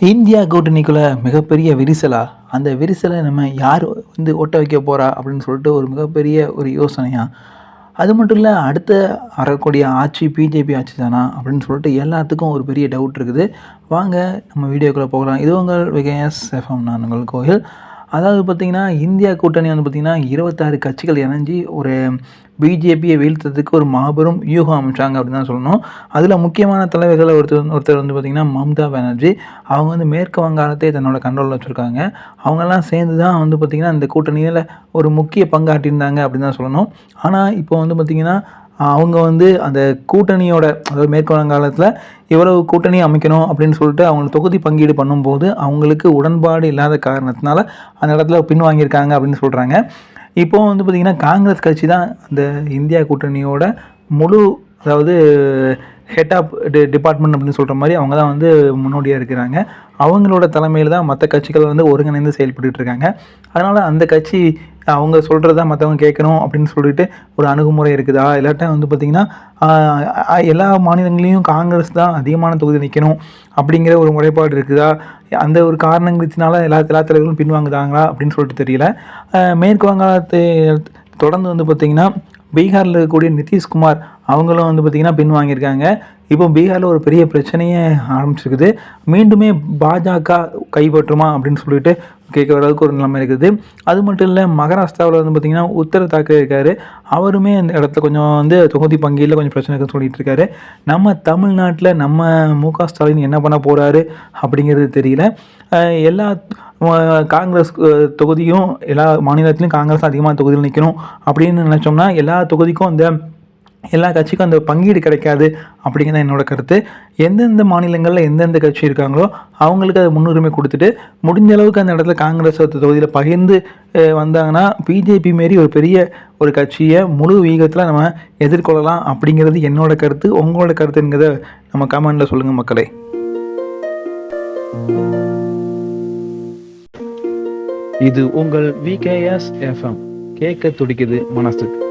India கூட்டணிக்குள்ளே மிகப்பெரிய விரிசலா? அந்த விரிசலை நம்ம யார் வந்து ஓட்ட வைக்க போகிறா அப்படின்னு சொல்லிட்டு ஒரு மிகப்பெரிய ஒரு யோசனையா? அது மட்டும் இல்லை அடுத்த வரக்கூடிய ஆட்சி பிஜேபி ஆட்சி தானா? அப்படின்னு சொல்லிட்டு எல்லாத்துக்கும் ஒரு பெரிய டவுட் இருக்குது. வாங்க நம்ம வீடியோக்குள்ளே போகலாம். இது உங்கள் விகேஎஸ் எஃப்எம் நான் உங்கள் கோயில் அதாவது பார்த்திங்கன்னா இந்தியா கூட்டணி வந்து பார்த்திங்கன்னா இருபத்தாறு கட்சிகள் இணைஞ்சி ஒரு பிஜேபியை வீழ்த்ததுக்கு ஒரு மாபெரும் வியூகம் அமைச்சாங்க அப்படின்னு தான் சொல்லணும். அதில் முக்கியமான தலைவர்கள் ஒருத்தர் ஒருத்தர் வந்து பார்த்திங்கன்னா மம்தா பானர்ஜி. அவங்க வந்து மேற்கு வங்காளத்தை தன்னோட கண்ட்ரோலில் வச்சுருக்காங்க. அவங்கெல்லாம் சேர்ந்து தான் வந்து பார்த்திங்கன்னா இந்த கூட்டணியில் ஒரு முக்கிய பங்காற்றியிருந்தாங்க அப்படின்னு தான் சொல்லணும். ஆனால் இப்போ வந்து பார்த்திங்கன்னா அவங்க வந்து அந்த கூட்டணியோட அதாவது மேற்கு வங்காளத்தில் இவ்வளவு கூட்டணி அமைக்கணும் அப்படின்னு சொல்லிட்டு அவங்க தொகுதி பங்கீடு பண்ணும்போது அவங்களுக்கு உடன்பாடு இல்லாத காரணத்தினால அந்த இடத்துல பின்வாங்கியிருக்காங்க அப்படின்னு சொல்கிறாங்க இப்போ வந்து பார்த்திங்கன்னா காங்கிரஸ் கட்சி தான் அந்த இந்தியா கூட்டணியோட முழு அதாவது ஹெட் ஆஃப் டிபார்ட்மெண்ட் அப்படின்னு சொல்கிற மாதிரி அவங்க தான் வந்து முன்னோடியாக இருக்கிறாங்க. அவங்களோட தலைமையில் தான் மற்ற கட்சிகள் வந்து ஒருங்கிணைந்து செயல்பட்டு இருக்காங்க. அதனால் அந்த கட்சி அவங்க சொல்கிறத மற்றவங்க கேட்கணும் அப்படின்னு சொல்லிட்டு ஒரு அணுகுமுறை இருக்குதா? இல்லாட்டா வந்து பார்த்திங்கன்னா எல்லா மாநிலங்களையும் காங்கிரஸ் தான் அதிகமான தொகுதி நிற்கணும் அப்படிங்கிற ஒரு முறைப்பாடு இருக்குதா? அந்த ஒரு காரணங்களினால எல்லா எல்லா தலைவர்களும் பின்வாங்குதாங்களா அப்படின்னு சொல்லிட்டு தெரியல. மேற்கு வங்காளத்தை தொடர்ந்து வந்து பார்த்திங்கன்னா பீகாரில் இருக்கக்கூடிய நிதிஷ்குமார் அவங்களும் வந்து பார்த்திங்கன்னா பின்வாங்கியிருக்காங்க இப்போ பீகாரில் ஒரு பெரிய பிரச்சனையே ஆரம்பிச்சிருக்குது. மீண்டுமே பாஜக கைப்பற்றுமா அப்படின்னு சொல்லிட்டு கேட்க அளவுக்கு ஒரு நிலைமை இருக்குது. அது மட்டும் இல்லை மகாராஷ்டிராவில் வந்து பார்த்திங்கன்னா உத்தர தாக்கரே இருக்கார். அவருமே அந்த இடத்துல கொஞ்சம் வந்து தொகுதி பங்கீடில் கொஞ்சம் பிரச்சனை இருக்குன்னு சொல்லிட்டு இருக்காரு. நம்ம தமிழ்நாட்டில் நம்ம மு க ஸ்டாலின் என்ன பண்ண போகிறாரு அப்படிங்கிறது தெரியல. எல்லா காங்கிரஸ் தொகுதியும் எல்லா மாநிலத்திலும் காங்கிரஸ் அதிகமாக தொகுதியில் நிற்கணும் அப்படின்னு நினச்சோம்னா எல்லா தொகுதிக்கும் அந்த எல்லா கட்சிக்கும் அந்த பங்கீடு கிடைக்காது அப்படிங்கிறது என்னோட கருத்து. எந்தெந்த மாநிலங்களில் எந்தெந்த கட்சி இருக்காங்களோ அவங்களுக்கு அதை முன்னுரிமை கொடுத்துட்டு முடிஞ்ச அளவுக்கு அந்த இடத்துல காங்கிரஸ் தொகுதியில் பகிர்ந்து வந்தாங்கன்னா பிஜேபி மாரி ஒரு பெரிய ஒரு கட்சியை முழு வீகத்தில் நம்ம எதிர்கொள்ளலாம் அப்படிங்கிறது என்னோட கருத்து. உங்களோட கருத்துங்கிறத நம்ம கமெண்டில் சொல்லுங்கள் மக்களே. இது உங்கள் விகேஎஸ் எஃப்எம் கேட்க துடிக்குது மனசுக்கு.